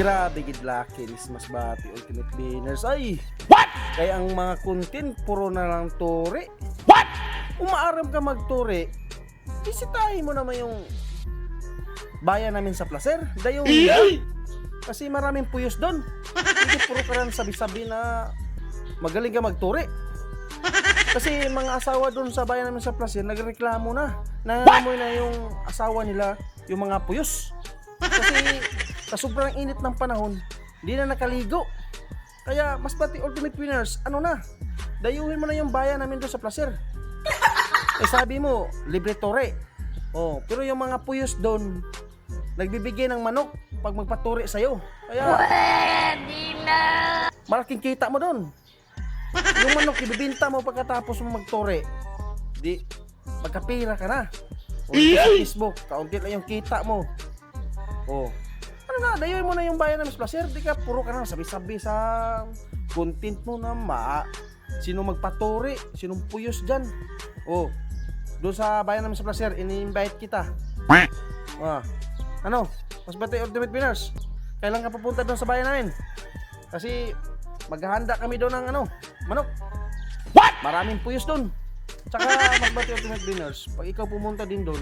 Grabe gid ni Mas Bati Ultimate Winners. Ay! What? Kaya ang mga content puro na lang turi. What? Umaaram ka magturi, bisitahin mo naman yung bayan namin sa Placer. Dayo Kasi maraming puyos doon. Hindi puro ka lang sabi-sabi na magaling ka magturi. Kasi mga asawa doon sa bayan namin sa Placer, nagreklamo na. Nangangamoy na yung asawa nila, yung mga puyos. Kasi sa sobrang init ng panahon, hindi na nakaligo. Kaya mas pati Ultimate Winners, ano na, dayuhin mo na yung bayan namin doon sa Placer. Eh sabi mo, libre tore. Oh, pero yung mga puyos doon, nagbibigay ng manok pag magpaturi sa'yo. Kaya, malaking kita mo doon. Yung manok, ibibinta mo pagkatapos mo magtore. Di, magkapira ka na. O sa Facebook, kaunti lang yung kita mo. O, na, dayuhin mo na yung bayan ng Miss Placer. Di ka, puro ka na sabi-sabi sa content mo na ma sino magpaturi, sinong puyos dyan. O, doon sa bayan namin sa Placer, ini-invite kita. Ah, ano? Mas bati Ultimate Winners. Kailan ka pupunta doon sa bayan namin? Kasi maghahanda kami doon ng ano, manok. What? Maraming puyos doon. Tsaka mas bati Ultimate Winners, pag ikaw pumunta din doon,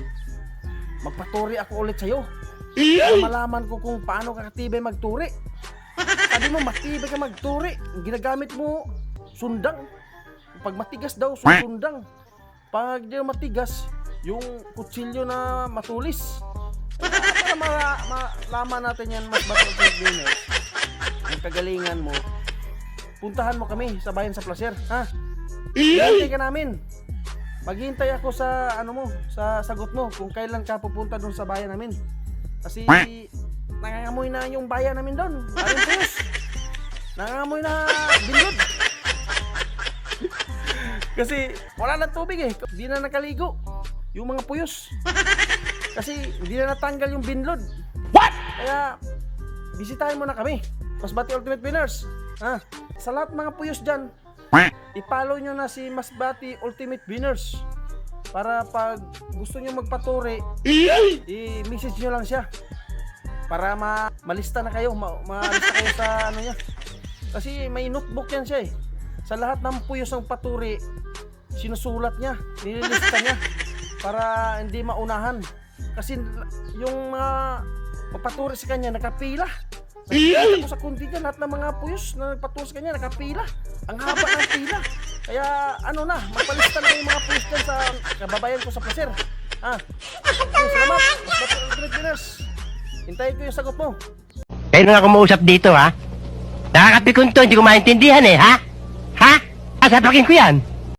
magpaturi ako ulit sa'yo. Para malaman ko kung paano ka katibay magturi. Sabi mo, matibay ka magturi. Ang ginagamit mo, sundang. Pag matigas daw, sundang. Pag di matigas, yung kutsilyo na matulis. Para ma- malaman natin yan mas batang Pilipinas. Ang kagalingan mo. Puntahan mo kami sa bayan sa Placer, ha? Hintay ka namin. Maghintay ako sa ano mo, sa sagot mo kung kailan ka pupunta doon sa bayan namin. Kasi nangangamoy na yung bayan namin doon. Ayun puyos. Nangangamoy na bindod. Kasi wala na tubig eh. Hindi na nakaligo. Yung mga puyos. Kasi hindi na natanggal yung binlod. What? Kaya bisitahin mo na kami. Masbati Ultimate Winners. Ha? Sa lahat mga puyos dyan, i-follow nyo na si Masbati Ultimate Winners. Para pag gusto nyo magpaturi, i-message nyo lang siya. Para ma malista na kayo, ma malista kayo sa ano niya. Kasi may notebook yan siya eh. Sa lahat ng puyos ng paturi, sinusulat niya, nililista niya para hindi maunahan. Kasi yung mga papaturi sa kanya nakapila. Nakikita ko sa kundi niya, lahat ng mga puyos na nagpaturi sa kanya nakapila. Ang haba ng pila. Kaya ano na, magpalista na yung mga puyos dyan sa kababayan ko sa placer. Ah, okay, salamat. Ultimate Winners. Hintayin ko yung sagot mo. Kayo na kumausap dito, ha? Nakakapikon to, hindi ko maintindihan eh, ha? Ha? Asapakin ko yan.